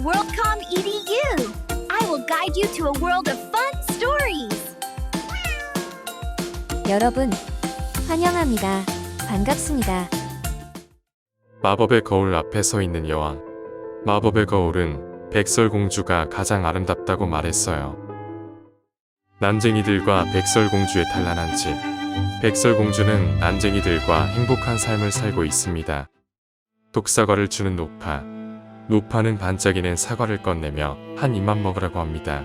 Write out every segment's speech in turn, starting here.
WorldCom EDU. I will guide you to a world of fun stories. 여러분, 환영합니다. 반갑습니다. 마법의 거울 앞에 서 있는 여왕. 마법의 거울은 백설공주가 가장 아름답다고 말했어요. 난쟁이들과 백설공주의 단란한 집. 백설공주는 난쟁이들과 행복한 삶을 살고 있습니다. 독사과를 주는 노파. 노파는 반짝이는 사과를 꺼내며 한 입만 먹으라고 합니다.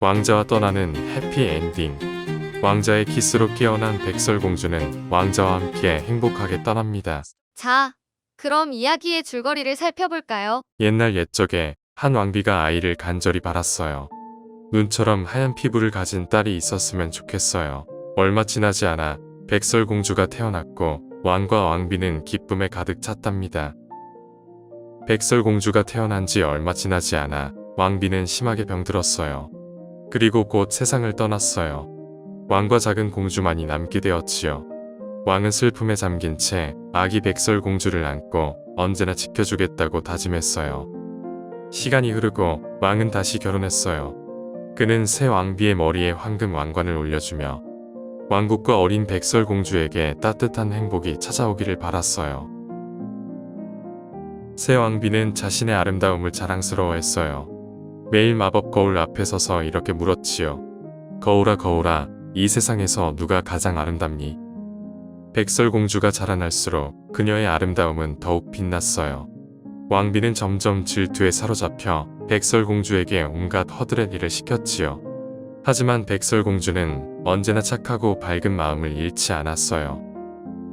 왕자와 떠나는 해피엔딩. 왕자의 키스로 깨어난 백설공주는 왕자와 함께 행복하게 떠납니다. 자, 그럼 이야기의 줄거리를 살펴볼까요? 옛날 옛적에 한 왕비가 아이를 간절히 바랐어요. 눈처럼 하얀 피부를 가진 딸이 있었으면 좋겠어요. 얼마 지나지 않아 백설공주가 태어났고 왕과 왕비는 기쁨에 가득 찼답니다. 백설공주가 태어난 지 얼마 지나지 않아 왕비는 심하게 병들었어요. 그리고 곧 세상을 떠났어요. 왕과 작은 공주만이 남게 되었지요. 왕은 슬픔에 잠긴 채 아기 백설공주를 안고 언제나 지켜주겠다고 다짐했어요. 시간이 흐르고 왕은 다시 결혼했어요. 그는 새 왕비의 머리에 황금 왕관을 올려주며 왕국과 어린 백설공주에게 따뜻한 행복이 찾아오기를 바랐어요. 새 왕비는 자신의 아름다움을 자랑스러워했어요. 매일 마법 거울 앞에 서서 이렇게 물었지요. 거울아 거울아 이 세상에서 누가 가장 아름답니? 백설공주가 자라날수록 그녀의 아름다움은 더욱 빛났어요. 왕비는 점점 질투에 사로잡혀 백설공주에게 온갖 허드렛 일을 시켰지요. 하지만 백설공주는 언제나 착하고 밝은 마음을 잃지 않았어요.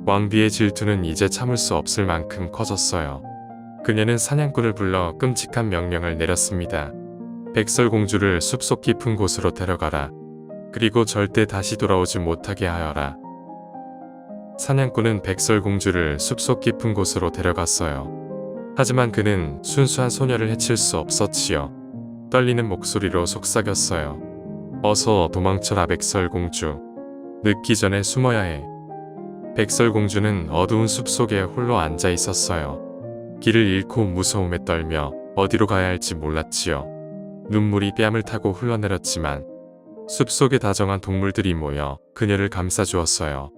왕비의 질투는 이제 참을 수 없을 만큼 커졌어요. 그녀는 사냥꾼을 불러 끔찍한 명령을 내렸습니다. 백설공주를 숲속 깊은 곳으로 데려가라. 그리고 절대 다시 돌아오지 못하게 하여라. 사냥꾼은 백설공주를 숲속 깊은 곳으로 데려갔어요. 하지만 그는 순수한 소녀를 해칠 수 없었지요. 떨리는 목소리로 속삭였어요. 어서 도망쳐라 백설공주. 늦기 전에 숨어야 해. 백설공주는 어두운 숲속에 홀로 앉아 있었어요. 길을 잃고 무서움에 떨며 어디로 가야 할지 몰랐지요. 눈물이 뺨을 타고 흘러내렸지만 숲속에 다정한 동물들이 모여 그녀를 감싸주었어요.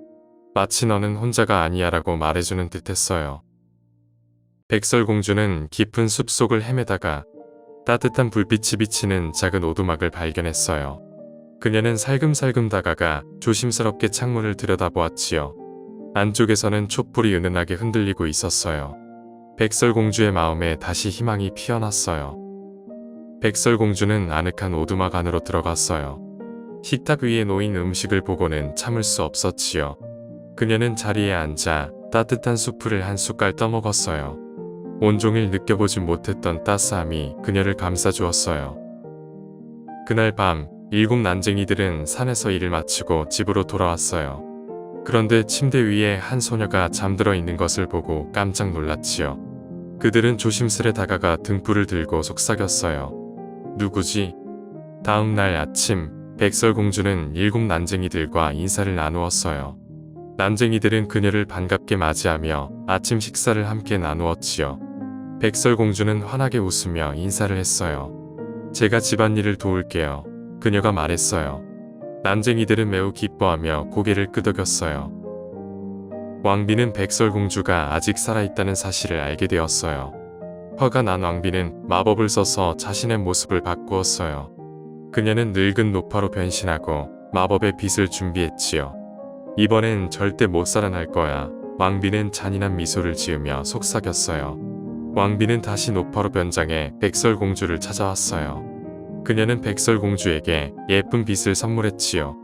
마치 너는 혼자가 아니야 라고 말해주는 듯했어요. 백설공주는 깊은 숲속을 헤매다가 따뜻한 불빛이 비치는 작은 오두막을 발견했어요. 그녀는 살금살금 다가가 조심스럽게 창문을 들여다보았지요. 안쪽에서는 촛불이 은은하게 흔들리고 있었어요. 백설공주의 마음에 다시 희망이 피어났어요. 백설공주는 아늑한 오두막 안으로 들어갔어요. 식탁 위에 놓인 음식을 보고는 참을 수 없었지요. 그녀는 자리에 앉아 따뜻한 수프를 한 숟갈 떠먹었어요. 온종일 느껴보지 못했던 따스함이 그녀를 감싸주었어요. 그날 밤 일곱 난쟁이들은 산에서 일을 마치고 집으로 돌아왔어요. 그런데 침대 위에 한 소녀가 잠들어 있는 것을 보고 깜짝 놀랐지요. 그들은 조심스레 다가가 등불을 들고 속삭였어요. 누구지? 다음 날 아침 백설공주는 일곱 난쟁이들과 인사를 나누었어요. 난쟁이들은 그녀를 반갑게 맞이하며 아침 식사를 함께 나누었지요. 백설공주는 환하게 웃으며 인사를 했어요. 제가 집안일을 도울게요. 그녀가 말했어요. 난쟁이들은 매우 기뻐하며 고개를 끄덕였어요. 왕비는 백설공주가 아직 살아있다는 사실을 알게 되었어요. 화가 난 왕비는 마법을 써서 자신의 모습을 바꾸었어요. 그녀는 늙은 노파로 변신하고 마법의 빛을 준비했지요. 이번엔 절대 못 살아날 거야. 왕비는 잔인한 미소를 지으며 속삭였어요. 왕비는 다시 노파로 변장해 백설공주를 찾아왔어요. 그녀는 백설공주에게 예쁜 빛을 선물했지요.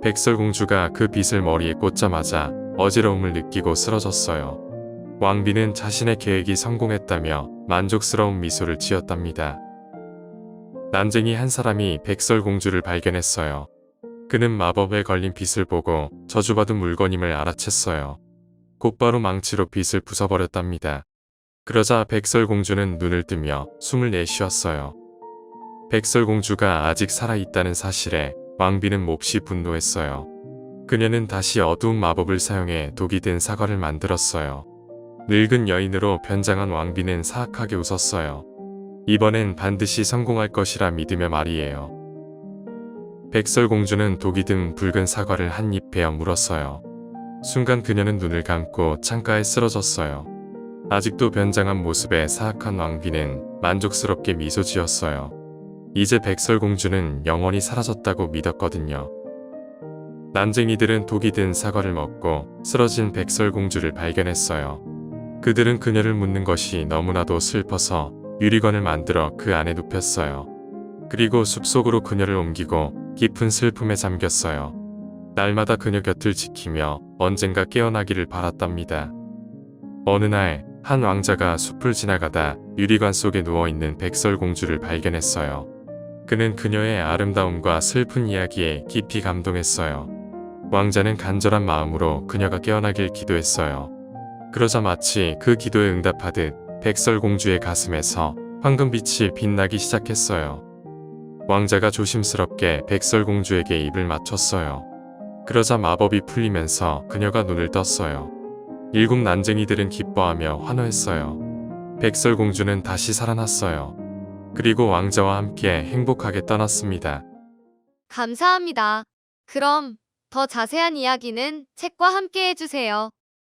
백설공주가 그 빛을 머리에 꽂자마자 어지러움을 느끼고 쓰러졌어요. 왕비는 자신의 계획이 성공했다며 만족스러운 미소를 지었답니다. 난쟁이 한 사람이 백설공주를 발견했어요. 그는 마법에 걸린 빛을 보고 저주받은 물건임을 알아챘어요. 곧바로 망치로 빛을 부숴버렸답니다. 그러자 백설공주는 눈을 뜨며 숨을 내쉬었어요. 백설공주가 아직 살아있다는 사실에 왕비는 몹시 분노했어요. 그녀는 다시 어두운 마법을 사용해 독이 된 사과를 만들었어요. 늙은 여인으로 변장한 왕비는 사악하게 웃었어요. 이번엔 반드시 성공할 것이라 믿으며 말이에요. 백설공주는 독이 든 붉은 사과를 한 입 베어 물었어요. 순간 그녀는 눈을 감고 창가에 쓰러졌어요. 아직도 변장한 모습의 사악한 왕비는 만족스럽게 미소 지었어요. 이제 백설공주는 영원히 사라졌다고 믿었거든요. 난쟁이들은 독이 든 사과를 먹고 쓰러진 백설공주를 발견했어요. 그들은 그녀를 묻는 것이 너무나도 슬퍼서 유리관을 만들어 그 안에 눕혔어요. 그리고 숲속으로 그녀를 옮기고 깊은 슬픔에 잠겼어요. 날마다 그녀 곁을 지키며 언젠가 깨어나기를 바랐답니다. 어느 날, 한 왕자가 숲을 지나가다 유리관 속에 누워있는 백설공주를 발견했어요. 그는 그녀의 아름다움과 슬픈 이야기에 깊이 감동했어요. 왕자는 간절한 마음으로 그녀가 깨어나길 기도했어요. 그러자 마치 그 기도에 응답하듯 백설공주의 가슴에서 황금빛이 빛나기 시작했어요. 왕자가 조심스럽게 백설공주에게 입을 맞췄어요. 그러자 마법이 풀리면서 그녀가 눈을 떴어요. 일곱 난쟁이들은 기뻐하며 환호했어요. 백설공주는 다시 살아났어요. 그리고 왕자와 함께 행복하게 떠났습니다. 감사합니다. 그럼 더 자세한 이야기는 책과 함께 해주세요.